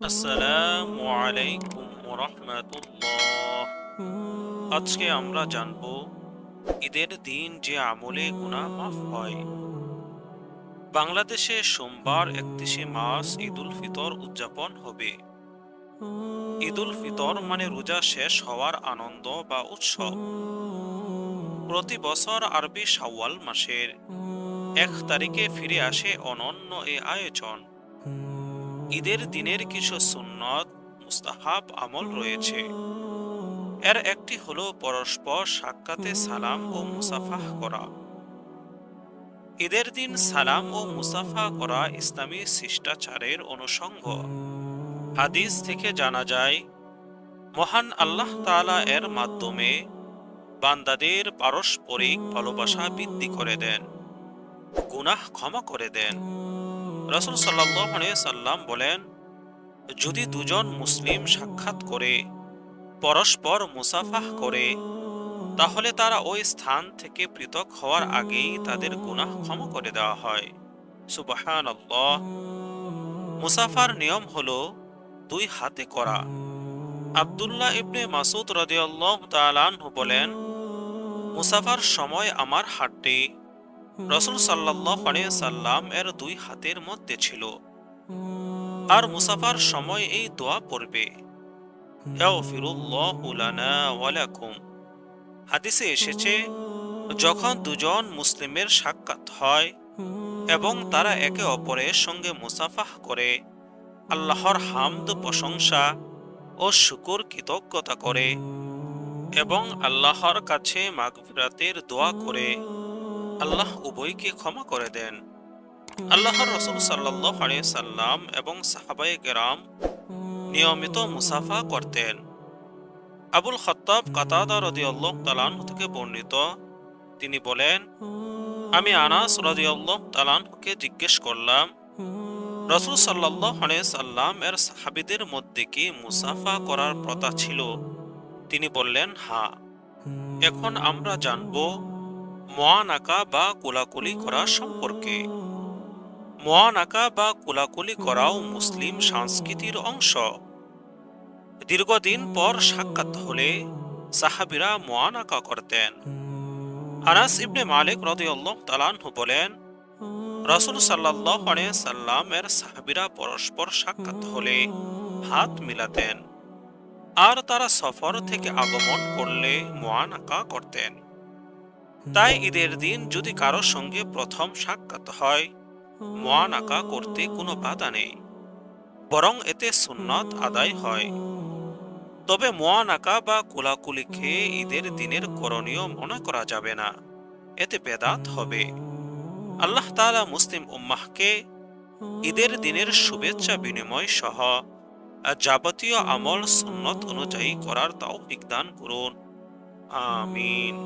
আসসালামু আলাইকুম আজকে আমরা জানব, ঈদের দিন যে আমলে গুনাহ মাফ হয়। বাংলাদেশে সোমবার একত্রিশে মার্চ ঈদুল ফিতর উদযাপন হবে। ঈদুল ফিতর মানে রোজা শেষ হওয়ার আনন্দ বা উৎসব। প্রতি বছর আরবি সাওয়াল মাসের এক তারিখে ফিরে আসে অনন্য এ আয়োজন। ঈদের দিনের কিছু সুন্নত, মুস্তাহাব আমল রয়েছে। এর একটি হলো পরস্পর সাক্ষাতে সালাম ও মুসাফাহ করা। ঈদের দিন সালাম ও মুসাফা করা ইসলামী শিষ্টাচারের অনুষঙ্গ। হাদিস থেকে জানা যায়, মহান আল্লাহ তাআলা এর মাধ্যমে বান্দাদের পারস্পরিক ভালোবাসা বৃদ্ধি করে দেন, গুনাহ ক্ষমা করে দেন। রসুল সাল্লাম বলেন, যদি দুজন মুসলিম সাক্ষাৎ করে, পরস্পর মুসাফাহ করে, তাহলে তারা ওই স্থান থেকে পৃথক হওয়ার আগেই তাদের গুনাহ ক্ষমা করে দেওয়া হয়। সুবাহান মুসাফার নিয়ম হলো দুই হাতে করা। আবদুল্লাহ ইবনে মাসুদ রদিয়াল্লাহ তালানহু বলেন, মুসাফার সময় আমার হাতটি রসুল সাল্লাহ সাল্লাম এর দুই হাতের মধ্যে ছিল। আর মুসাফার সময় এই দোয়া পড়বে। হাদিসে এসেছে, যখন দুজন মুসলিমের সাক্ষাৎ হয় এবং তারা একে অপরের সঙ্গে মুসাফাহ করে, আল্লাহর হামদ, প্রশংসা ও শুকুর কৃতজ্ঞতা করে এবং আল্লাহর কাছে মাগফিরাতের দোয়া করে। আল্লাহ উভয়কে ক্ষমা করে দেন। আল্লাহর রসুল সাল্লাম এবং সাহাবাই গেরাম নিয়মিত মুসাফা করতেন। আবুল খত্তাব কাতাদা রদি আল্লাহ তালান থেকে বর্ণিত, তিনি বলেন, আমি আনাস রদি আল্লাহ তালানকে জিজ্ঞেস করলাম, রসুল সাল্লাহ সাল্লাম এর সাহাবিদের মধ্যে কি মুসাফা করার প্রথা ছিল? তিনি বললেন হ্যাঁ। এখন আমরা জানব মোয়ানাকা বা কোলাকুলি করা সম্পর্কে। মোয়ানাকা বা কোলাকুলি করাও মুসলিম সংস্কৃতির অংশ। দীর্ঘদিন পর সাক্ষাৎ হলে সাহাবিরা মোয়ানাকা করতেন। আনাস ইবনে মালিক রদিয়াল্লাহ তালানহু বলেন, রসুল সাল্লাহ সাল্লামের সাহাবিরা পরস্পর সাক্ষাৎ হলে হাত মিলাতেন। আর তারা সফর থেকে আগমন করলে মোয়ানাকা করতেন। তাই ঈদের দিন যদি কারোর সঙ্গে প্রথম সাক্ষাৎ হয় মোয়ানাকা করতে কোনো বাধা নেই, বরং এতে সুন্নত আদায় হয়। তবে মোয়ানাকা বা কোলাকুলি খেয়ে ঈদের দিনের করণীয় মনে করা যাবে না, এতে বেদাত হবে। আল্লাহ তালা মুসলিম উম্মাহকে ঈদের দিনের শুভেচ্ছা বিনিময় সহ যাবতীয় আমল সুন্নত অনুযায়ী করার তাও দান করুন। আমিন।